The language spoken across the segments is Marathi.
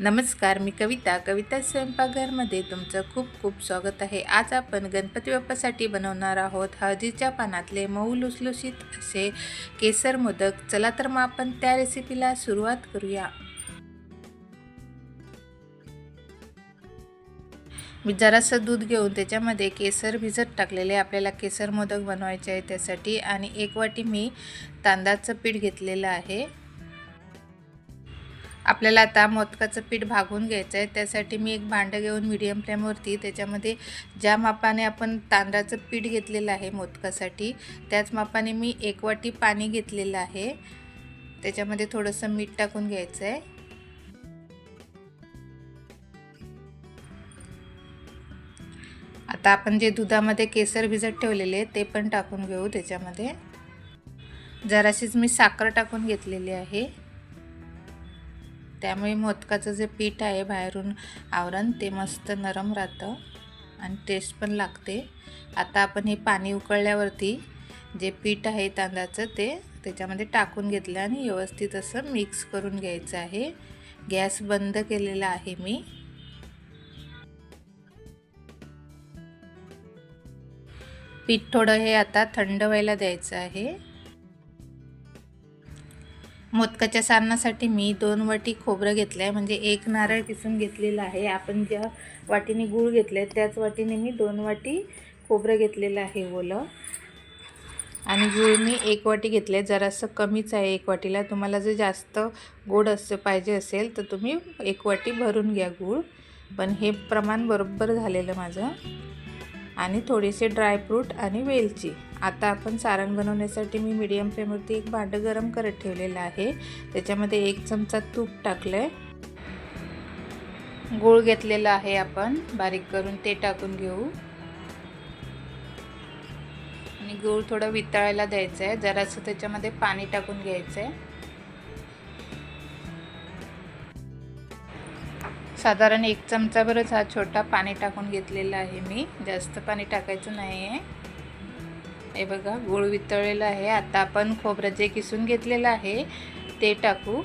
नमस्कार मी कविता. कविता स्वयंपाकघरमध्ये तुमचं खूप खूप स्वागत आहे. आज आपण गणपती बाप्पासाठी बनवणार आहोत हळदीच्या पानातले मऊ लुसलुशीत असे केसर मोदक. चला तर मग आपण त्या रेसिपीला सुरुवात करूया. मी जरासं दूध घेऊन त्याच्यामध्ये केसर भिजत टाकलेले आपल्याला केसर मोदक बनवायचे आहे त्यासाठी. आणि एक वाटी मी तांदळाचं पीठ घेतलेलं आहे. आपल्याला आता मोदकाचं पीठ भागून घ्यायचं आहे. त्यासाठी मी एक भांडं घेऊन मिडियम फ्लेमवरती त्याच्यामध्ये ज्या मापाने आपण तांदळाचं पीठ घेतलेलं आहे मोदकासाठी त्याच मापाने मी एक वाटी पाणी घेतलेलं आहे. त्याच्यामध्ये थोडंसं मीठ टाकून घ्यायचं आहे. आता आपण जे दुधामध्ये केसर भिजत ठेवलेले ते पण टाकून घेऊ त्याच्यामध्ये. जराशीच मी साखर टाकून घेतलेली आहे. त्यामुळे मोदकाचं जे पीठ आहे बाहेरून आवरण ते मस्त नरम राहतं आणि टेस्ट पण लागते. आता आपण हे पाणी उकळल्यावरती जे पीठ आहे तांदळाचं ते त्याच्यामध्ये टाकून घेतलं आणि व्यवस्थित असं मिक्स करून घ्यायचं आहे. गॅस बंद केलेला आहे मी. पीठ थोडं हे आता थंड व्हायला द्यायचं आहे. मोदकाच्या सारणासाठी मी दोन वाटी खोबरं घेतलं आहे म्हणजे एक नारळ किसून घेतलेलं आहे. आपण ज्या वाटीने गूळ घेतलं आहे त्याच वाटीने मी दोन वाटी खोबरं घेतलेलं आहे ओलं. आणि गूळ मी एक वाटी घेतलं आहे जरासं कमीच आहे एक वाटीला. तुम्हाला जर जास्त गोड असं पाहिजे असेल तर तुम्ही एक वाटी भरून घ्या गूळ. पण हे प्रमाण बरोबर झालेलं माझं. आणि थोडेसे ड्रायफ्रूट आणि वेलची. आता आपण सारण बनवण्यासाठी मी मीडियम फ्लेमवरती एक भांडं गरम करत ठेवलेलं आहे. त्याच्यामध्ये एक चमचा तूप टाकलं आहे गूळ घेतलेलं आहे आपण. बारीक करून ते टाकून घेऊ. आणि गूळ थोडं वितळायला द्यायचं आहे जरासं त्याच्यामध्ये पाणी टाकून घ्यायचं आहे साधारण एक चमचाभरच हा छोटा पाणी टाकून घेतलेला आहे मी. जास्त पाणी टाकायचं नाही आहे हे बघा गूळ वितळलेलं आहे. आता आपण खोबरं जे किसून घेतलेलं आहे ते टाकू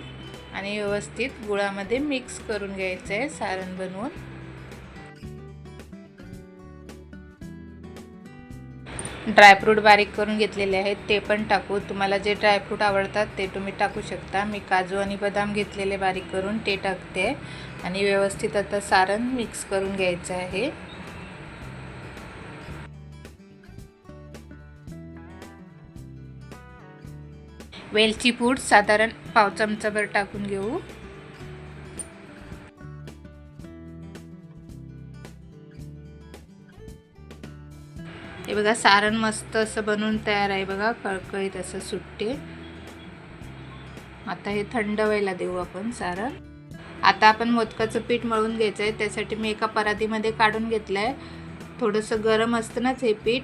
आणि व्यवस्थित गुळामध्ये मिक्स करून घ्यायचं आहे सारण बनवून. ड्रायफ्रूट बारीक करून घेतलेले आहेत ते पण टाकू. तुम्हाला जे ड्रायफ्रूट आवडतात ते तुम्ही टाकू शकता. मी काजू आणि बदाम घेतलेले बारीक करून ते टाकते. आणि व्यवस्थित आता सारण मिक्स करून घ्यायचं आहे. वेलची पूड साधारण पाव चमचाभर टाकून घेऊ. बघा सारण मस्त असं बनवून तयार आहे बघा कळकळीत असं सुट्टे. आता हे थंड व्हायला देऊ आपण सारण. आता आपण मोदकाचं पीठ मळून घ्यायचं आहे त्यासाठी मी एका परातीमध्ये काढून घेतलं आहे थोडंसं गरम असतानाच हे पीठ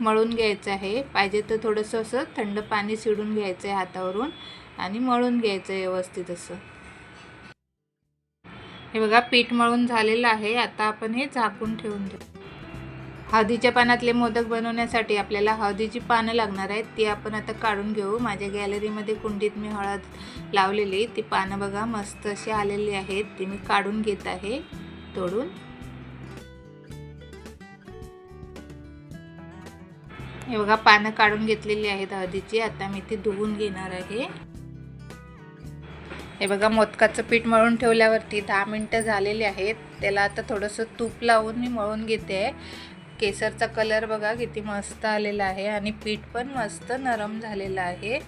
मळून घ्यायचं आहे. पाहिजे तर थोडंसं असं थंड पाणी शिडून घ्यायचं आहे हातावरून आणि मळून घ्यायचं आहे व्यवस्थित असं. हे बघा पीठ मळून झालेलं आहे. आता आपण हे झाकून ठेवून देऊ. हळदीच्या पानातले मोदक बनवण्यासाठी आपल्याला हळदीची पानं लागणार आहेत ती आपण आता काढून घेऊ. माझ्या गॅलरीमध्ये कुंडीत मी हळद लावलेली ती पानं बघा मस्त अशी आलेली आहेत. ती मी काढून घेत आहे तोडून. हे बघा पानं काढून घेतलेली आहेत हळदीची. आता मी ती धुवून घेणार आहे. हे बघा मोदकाचं पीठ मळून ठेवल्यावरती दहा मिनटं झालेली आहेत. त्याला आता थोडंसं तूप लावून मी मळून घेते. केसरचा कलर बघा किती मस्त आलेला आहे आणि पीठ पण मस्त नरम झालेलं आहे.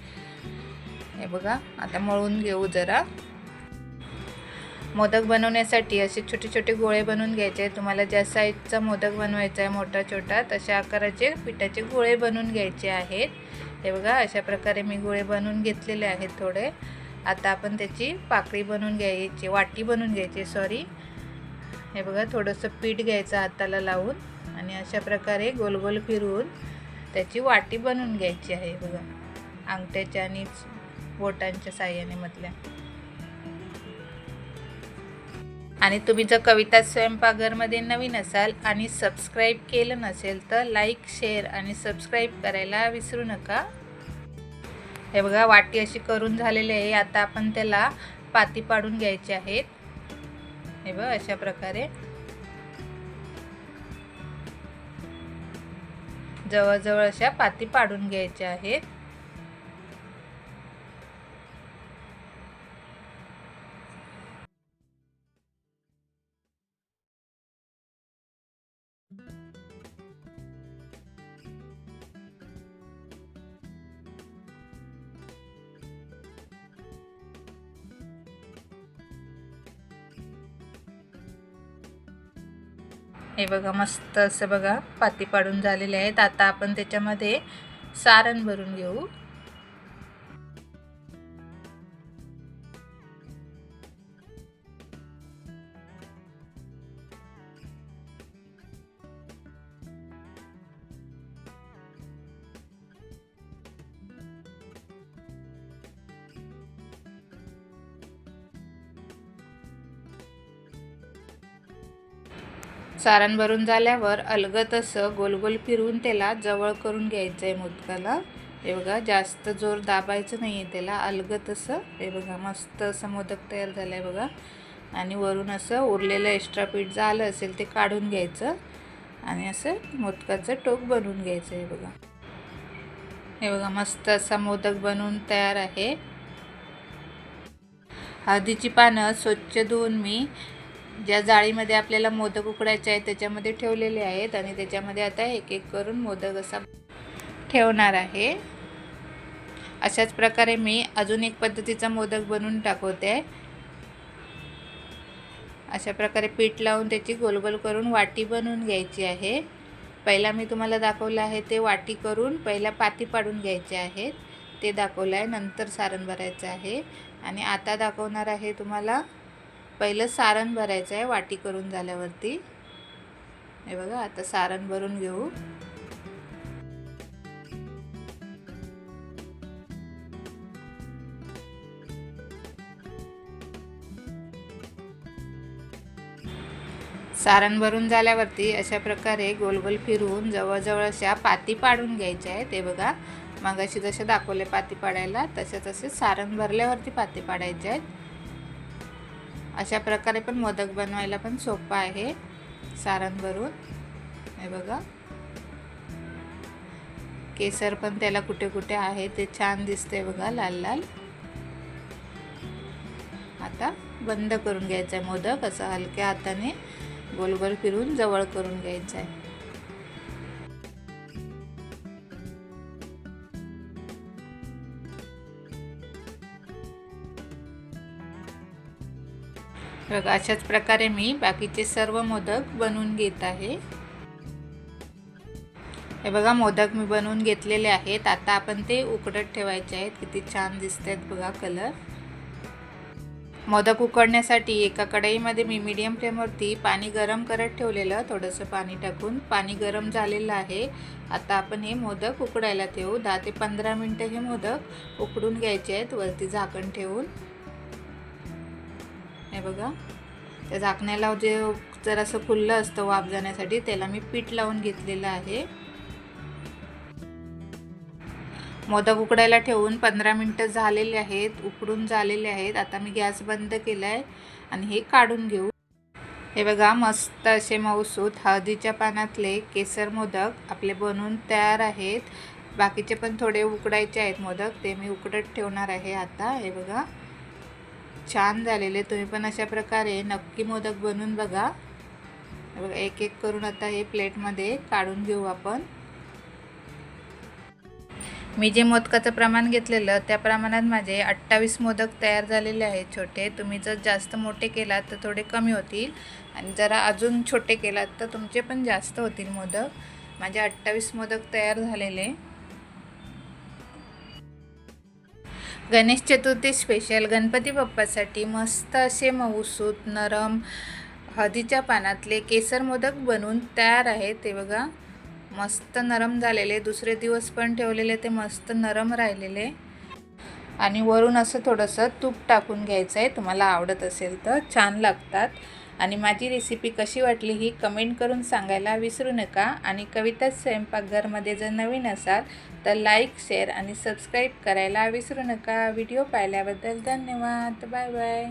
हे बघा आता मळून घेऊ जरा. मोदक बनवण्यासाठी असे छोटे छोटे गोळे बनवून घ्यायचे आहे तुम्हाला ज्या साईजचा मोदक बनवायचा आहे मोठा छोटा तशा आकाराचे पिठाचे गोळे बनवून घ्यायचे आहेत. हे बघा अशा प्रकारे मी गोळे बनवून घेतलेले आहेत थोडे. आता आपण त्याची पाकळी बनवून घ्यायची वाटी बनवून घ्यायची सॉरी हे बघा थोडंसं पीठ घ्यायचं हाताला लावून. आणि अशा प्रकारे गोल गोल फिरवून त्याची वाटी बनवून घ्यायची आहे बघा. अंगठ्याच्या आणि बोटांच्या साह्याने मधल्या. आणि तुम्ही जर कविता स्वयंपाकघरमध्ये नवीन असाल आणि सबस्क्राईब केलं नसेल तर लाईक शेअर आणि सबस्क्राईब करायला विसरू नका. हे बघा वाटी अशी करून झालेली आहे. आता आपण त्याला पाती पाडून घ्यायचे आहेत. हे बघ अशा प्रकारे. जवळजवळ अशा पाती पाडून घ्यायच्या आहेत. हे बघा मस्त असं बघा पाती पाडून झालेले आहेत. आता आपण त्याच्यामध्ये सारण भरून घेऊ. सारण भरून झाल्यावर अलगत असं गोलगोल फिरवून त्याला जवळ करून घ्यायचं आहे मोदकाला. हे बघा जास्त जोर दाबायचं नाही आहे त्याला अलगत असं. हे बघा मस्त असं मोदक तयार झालं आहे बघा. आणि वरून असं उरलेलं एक्स्ट्रा पीठ झालं असेल ते काढून घ्यायचं. आणि असं मोदकाचं टोक बनवून घ्यायचं आहे बघा. हे बघा मस्त असा मोदक बनवून तयार आहे. हळदीची पानं स्वच्छ धुवून मी ज्या जाळीमध्ये आपल्याला मोदक उकडायचे आहेत त्याच्यामध्ये ठेवलेले आहेत आणि त्याच्यामध्ये आता एक एक करून मोदक असा ठेवणार आहे. अशाच प्रकारे मी अजून एक पद्धतीचा मोदक बनवून टाकवते. अशा प्रकारे पीठ लावून त्याची गोलगोल करून वाटी बनवून घ्यायची आहे. पहिला मी तुम्हाला दाखवलं आहे ते वाटी करून पहिला पाती पाडून घ्यायचे आहेत. ते दाखवलं आहे नंतर सारण भरायचं आहे. आणि आता दाखवणार आहे तुम्हाला पहिलं सारण भरायचं आहे वाटी करून झाल्यावरती. हे बघा आता सारण भरून घेऊ. सारण भरून झाल्यावरती अशा प्रकारे गोल गोल फिरवून जवळजवळ अशा पाती पाडून घ्यायच्या आहेत. ते बघा मगाशी जसे दाखवले पाती पाडायला तसे तसे सारण भरल्यावरती पाती पाडायचे आहेत. अशा प्रकारे पण मोदक बनवायला पण सोपं आहे सारण भरून हे बघा. केसर पण त्याला कुठे कुठे आहे ते छान दिसते बघा लाल लाल. आता बंद करून घ्यायचं आहे मोदक असं हलक्या हाताने गोल गोल फिरून जवळ करून घ्यायचं आहे बघा अशाच प्रकारे मी बाकीचे सर्व मोदक बनवून घेत आहे. हे बघा मोदक मी बनवून घेतलेले आहेत. आता आपण ते उकडत ठेवायचे आहेत. किती छान दिसत आहेत बघा कलर मोदक उकडण्यासाठी एका कढईमध्ये मी मीडियम फ्लेमवरती पाणी गरम करत ठेवलेलं. थोडंसं पाणी टाकून पाणी गरम झालेलं आहे. आता आपण हे मोदक उकडायला ठेवू. दहा ते पंधरा मिनटं हे मोदक उकडून घ्यायचे आहेत. वरती झाकण ठेवून. बघा. त्या झाकण्याला जे जर असं खुल्लं असतं वाफ जाण्यासाठी त्याला मी पीठ लावून घेतलेलं आहे. मोदक उकडायला ठेवून पंधरा मिनटं झालेले आहेत उकडून झालेले आहेत. आता मी गॅस बंद केला आहे आणि हे काढून घेऊ. हे बघा मस्त असे मऊसूत हळदीच्या पानातले केसर मोदक आपले बनवून तयार आहेत. बाकीचे पण थोडे उकडायचे आहेत मोदक ते मी उकडत ठेवणार आहे आता. हे बघा. छान झालेले. तुम्ही पण अशा प्रकारे नक्की मोदक बनवून बघा. बघा एक एक करून आता हे प्लेटमध्ये काढून घेऊ आपण. मी जे मोदकाचं प्रमाण घेतलेलं त्या प्रमाणात माझे अठ्ठावीस मोदक तयार झालेले आहेत छोटे. तुम्ही जर जास्त मोठे केलात तर थोडे कमी होतील. आणि जरा अजून छोटे केलात तर तुमचे पण जास्त होतील मोदक. माझे अठ्ठावीस मोदक तयार झालेले. गणेश चतुर्थी स्पेशल गणपती बाप्पासाठी मस्त असे मऊसूत नरम हळदीच्या पानातले केसर मोदक बनवून तयार आहेत ते बघा मस्त नरम झालेले. दुसरे दिवस पण ठेवलेले ते मस्त नरम राहिलेले. आणि वरून असं थोडंसं तूप टाकून घ्यायचं आहे तुम्हाला आवडत असेल तर छान लागतात. आणि माझी रेसिपी कशी वाटली ही कमेंट करून सांगायला विसरू नका. आणि कविता स्वयंपाकघरमध्ये जर नवीन असाल तर लाईक शेअर आणि सबस्क्राईब करायला विसरू नका. व्हिडिओ पाहिल्याबद्दल धन्यवाद. Bye bye